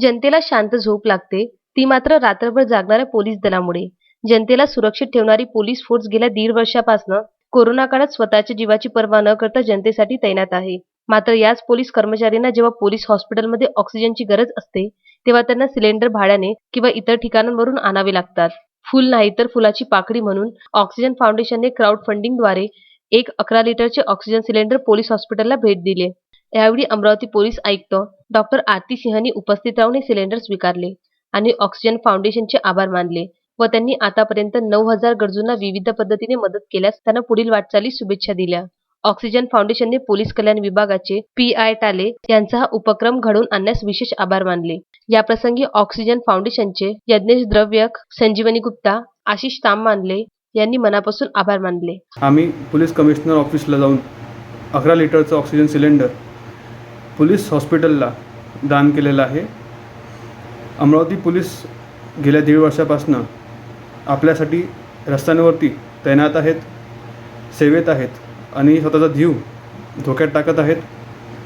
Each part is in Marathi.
जनतेला शांत झोप लागते. ती मात्र रात्रभर जागणाऱ्या पोलीस दलामुळे. जनतेला सुरक्षित ठेवणारी पोलीस फोर्स गेल्या दीड वर्षापासून कोरोना काळात स्वतःच्या जीवाची पर्वा न करता जनतेसाठी तैनात आहे. मात्र याच पोलीस कर्मचाऱ्यांना जेव्हा पोलीस हॉस्पिटलमध्ये ऑक्सिजनची गरज असते तेव्हा त्यांना सिलेंडर भाड्याने किंवा इतर ठिकाणांवरून आणावे लागतात. फुल नाही तर फुलाची पाकडी म्हणून ऑक्सिजन फाउंडेशनने क्राऊड फंडिंगद्वारे एक अकरा लिटरचे ऑक्सिजन सिलेंडर पोलीस हॉस्पिटलला भेट दिले. यावेळी अमरावती पोलीस आयुक्त डॉक्टर आरती सिंहांनी उपस्थित राहून हे सिलेंडर स्वीकारले आणि ऑक्सिजन फाउंडेशनचे आभार मानले व त्यांनी आतापर्यंत नऊ हजार गरजूंना विविध पद्धतीने मदत केल्यास त्यांना पुढील वाटचाली शुभेच्छा दिल्या. ऑक्सिजन फाउंडेशनने पोलीस कल्याण विभागाचे पी आय टाले यांचा हा उपक्रम घडवून आणण्यास विशेष आभार मानले. याप्रसंगी ऑक्सिजन फाउंडेशनचे यज्ञेश द्रव्यक संजीवनी गुप्ता आशिष ताममानले यांनी मनापासून आभार मानले. आम्ही पोलीस कमिशनर ऑफिसला जाऊन अकरा लिटरचं ऑक्सिजन सिलेंडर पोलीस हॉस्पिटलला दान केलेलं आहे. अमरावती पोलीस गेल्या दीड वर्षापासनं आपल्यासाठी रस्त्यांवरती तैनात आहेत सेवेत आहेत आणि स्वतःचा जीव धोक्यात टाकत आहेत.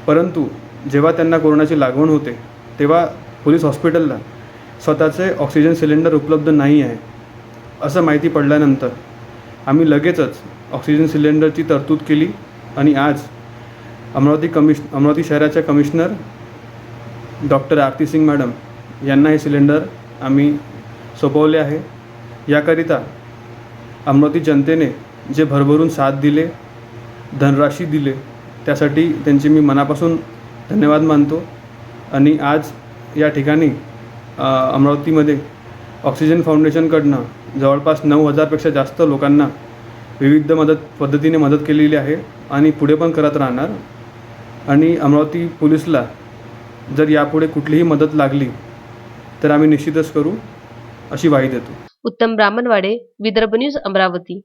परंतु जेव्हा त्यांना कोरोनाची लागवण होते तेव्हा पोलीस हॉस्पिटलला स्वतःचे ऑक्सिजन सिलेंडर उपलब्ध नाही आहे असं माहिती पडल्यानंतर आम्ही लगेचच ऑक्सिजन सिलेंडरची तरतूद केली आणि आज अमरावती कमिश अमरावती शहराच्या commissioner doctor Aarti Singh madam यांना हे सिलेंडर आम्ही सोपवले आहे. याकरिता अमरावती जनतेने जे भरभरून साथ दिले धनराशी दिले त्यासाठी त्यांचे मी मनापासून धन्यवाद मानतो. आणि आज या ठिकाणी अमरावतीमध्ये ऑक्सिजन फाउंडेशनकडनं जवळपास नऊ हजारपेक्षा जास्त लोकांना विविध मदत पद्धतीने मदत केलेली आहे. आणि पुढे पण करत राहणार. आणि अमरावती पोलीसला जर यापुढे कुठलीही मदत लागली तर आम्ही निश्चितच करू अशी ग्वाही देतो. उत्तम ब्राह्मणवाडे विदर्भ न्यूज अमरावती.